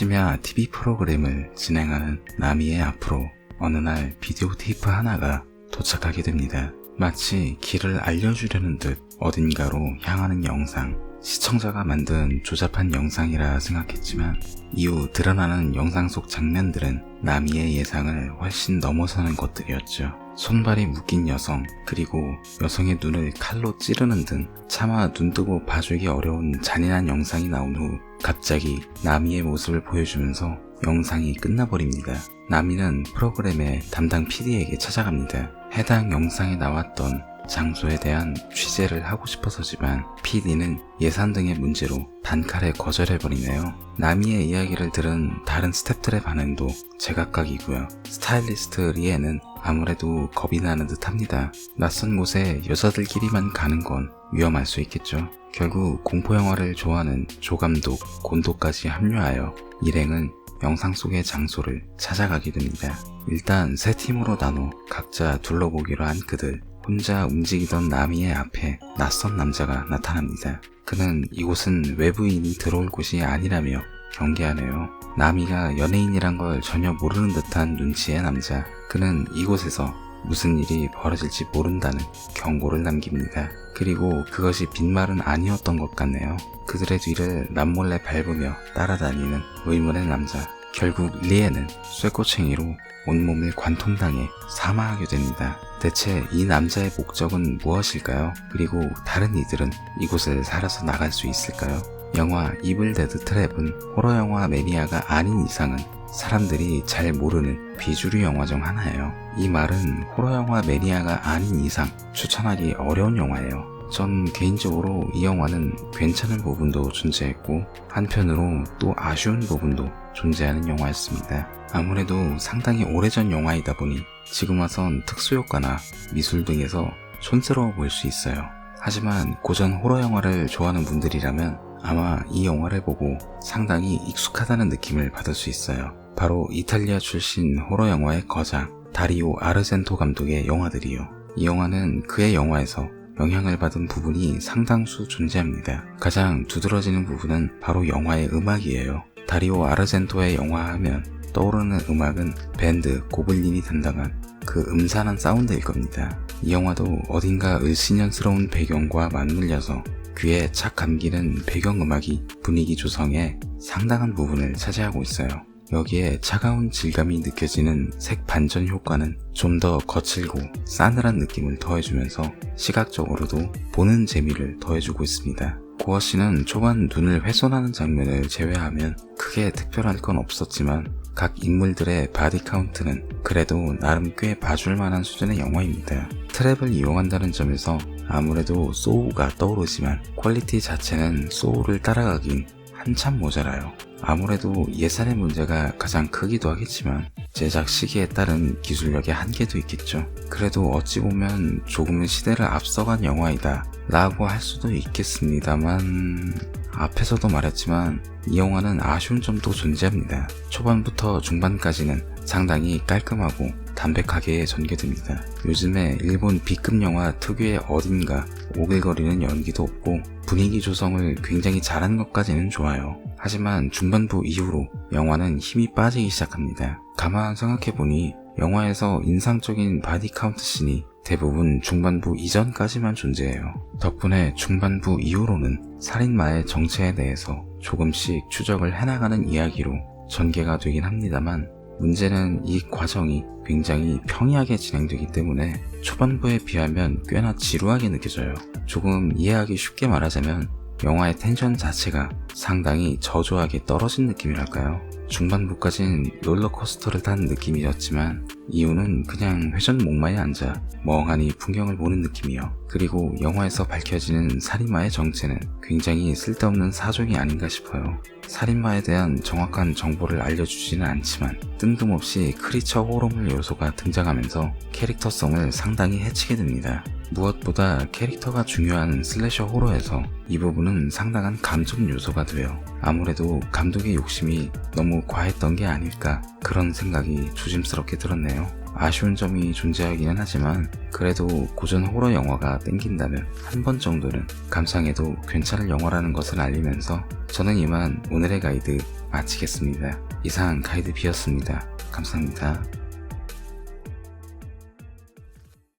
심야 TV 프로그램을 진행하는 나미의 앞으로 어느 날 비디오 테이프 하나가 도착하게 됩니다. 마치 길을 알려주려는 듯 어딘가로 향하는 영상. 시청자가 만든 조잡한 영상이라 생각했지만 이후 드러나는 영상 속 장면들은 나미의 예상을 훨씬 넘어서는 것들이었죠. 손발이 묶인 여성, 그리고 여성의 눈을 칼로 찌르는 등 차마 눈뜨고 봐주기 어려운 잔인한 영상이 나온 후 갑자기 나미의 모습을 보여주면서 영상이 끝나버립니다. 나미는 프로그램의 담당 PD에게 찾아갑니다. 해당 영상에 나왔던 장소에 대한 취재를 하고 싶어서지만 PD는 예산 등의 문제로 단칼에 거절해버리네요. 나미의 이야기를 들은 다른 스탭들의 반응도 제각각이고요. 스타일리스트 리에는 아무래도 겁이 나는 듯 합니다. 낯선 곳에 여자들끼리만 가는 건 위험할 수 있겠죠. 결국 공포영화를 좋아하는 조감독, 곤도까지 합류하여 일행은 영상 속의 장소를 찾아가게 됩니다. 일단 세 팀으로 나눠 각자 둘러보기로 한 그들. 혼자 움직이던 나미의 앞에 낯선 남자가 나타납니다. 그는 이곳은 외부인이 들어올 곳이 아니라며 경계하네요. 나미가 연예인이란 걸 전혀 모르는 듯한 눈치의 남자. 그는 이곳에서 무슨 일이 벌어질지 모른다는 경고를 남깁니다. 그리고 그것이 빈말은 아니었던 것 같네요. 그들의 뒤를 남몰래 밟으며 따라다니는 의문의 남자. 결국 리에는 쇠꼬챙이로 온몸을 관통당해 사망하게 됩니다. 대체 이 남자의 목적은 무엇일까요? 그리고 다른 이들은 이곳을 살아서 나갈 수 있을까요? 영화 이블 데드 트랩은 호러 영화 매니아가 아닌 이상은 사람들이 잘 모르는 비주류 영화 중 하나예요. 이 말은 호러 영화 매니아가 아닌 이상 추천하기 어려운 영화예요. 전 개인적으로 이 영화는 괜찮은 부분도 존재했고 한편으로 또 아쉬운 부분도 존재하는 영화였습니다. 아무래도 상당히 오래전 영화이다 보니 지금 와선 특수효과나 미술 등에서 촌스러워 보일 수 있어요. 하지만 고전 호러 영화를 좋아하는 분들이라면 아마 이 영화를 보고 상당히 익숙하다는 느낌을 받을 수 있어요. 바로 이탈리아 출신 호러 영화의 거장 다리오 아르젠토 감독의 영화들이요. 이 영화는 그의 영화에서 영향을 받은 부분이 상당수 존재합니다. 가장 두드러지는 부분은 바로 영화의 음악이에요. 다리오 아르젠토의 영화 하면 떠오르는 음악은 밴드 고블린이 담당한 그 음산한 사운드일 겁니다. 이 영화도 어딘가 을씨년스러운 배경과 맞물려서 귀에 착 감기는 배경음악이 분위기 조성에 상당한 부분을 차지하고 있어요. 여기에 차가운 질감이 느껴지는 색 반전 효과는 좀 더 거칠고 싸늘한 느낌을 더해주면서 시각적으로도 보는 재미를 더해주고 있습니다. 고어 씨는 초반 눈을 훼손하는 장면을 제외하면 크게 특별할 건 없었지만 각 인물들의 바디 카운트는 그래도 나름 꽤 봐줄 만한 수준의 영화입니다. 트랩을 이용한다는 점에서 아무래도 소우가 떠오르지만 퀄리티 자체는 소우를 따라가긴 한참 모자라요. 아무래도 예산의 문제가 가장 크기도 하겠지만 제작 시기에 따른 기술력의 한계도 있겠죠. 그래도 어찌 보면 조금은 시대를 앞서간 영화이다 라고 할 수도 있겠습니다만 앞에서도 말했지만 이 영화는 아쉬운 점도 존재합니다. 초반부터 중반까지는 상당히 깔끔하고 담백하게 전개됩니다. 요즘에 일본 B급 영화 특유의 어딘가 오글거리는 연기도 없고 분위기 조성을 굉장히 잘한 것까지는 좋아요. 하지만 중반부 이후로 영화는 힘이 빠지기 시작합니다. 가만 생각해보니 영화에서 인상적인 바디 카운트 씬이 대부분 중반부 이전까지만 존재해요. 덕분에 중반부 이후로는 살인마의 정체에 대해서 조금씩 추적을 해나가는 이야기로 전개가 되긴 합니다만 문제는 이 과정이 굉장히 평이하게 진행되기 때문에 초반부에 비하면 꽤나 지루하게 느껴져요. 조금 이해하기 쉽게 말하자면 영화의 텐션 자체가 상당히 저조하게 떨어진 느낌이랄까요. 중반부까진 롤러코스터를 탄 느낌이었지만 이유는 그냥 회전 목마에 앉아 멍하니 풍경을 보는 느낌이요. 그리고 영화에서 밝혀지는 살인마의 정체는 굉장히 쓸데없는 사정이 아닌가 싶어요. 살인마에 대한 정확한 정보를 알려주지는 않지만 뜬금없이 크리처 호러물 요소가 등장하면서 캐릭터성을 상당히 해치게 됩니다. 무엇보다 캐릭터가 중요한 슬래셔 호러에서 이 부분은 상당한 감정 요소가 돼요. 아무래도 감독의 욕심이 너무 과했던 게 아닐까 그런 생각이 조심스럽게 들었네요. 아쉬운 점이 존재하기는 하지만 그래도 고전 호러 영화가 땡긴다면 한 번 정도는 감상해도 괜찮을 영화라는 것을 알리면서 저는 이만 오늘의 가이드 마치겠습니다. 이상 가이드 비였습니다. 감사합니다.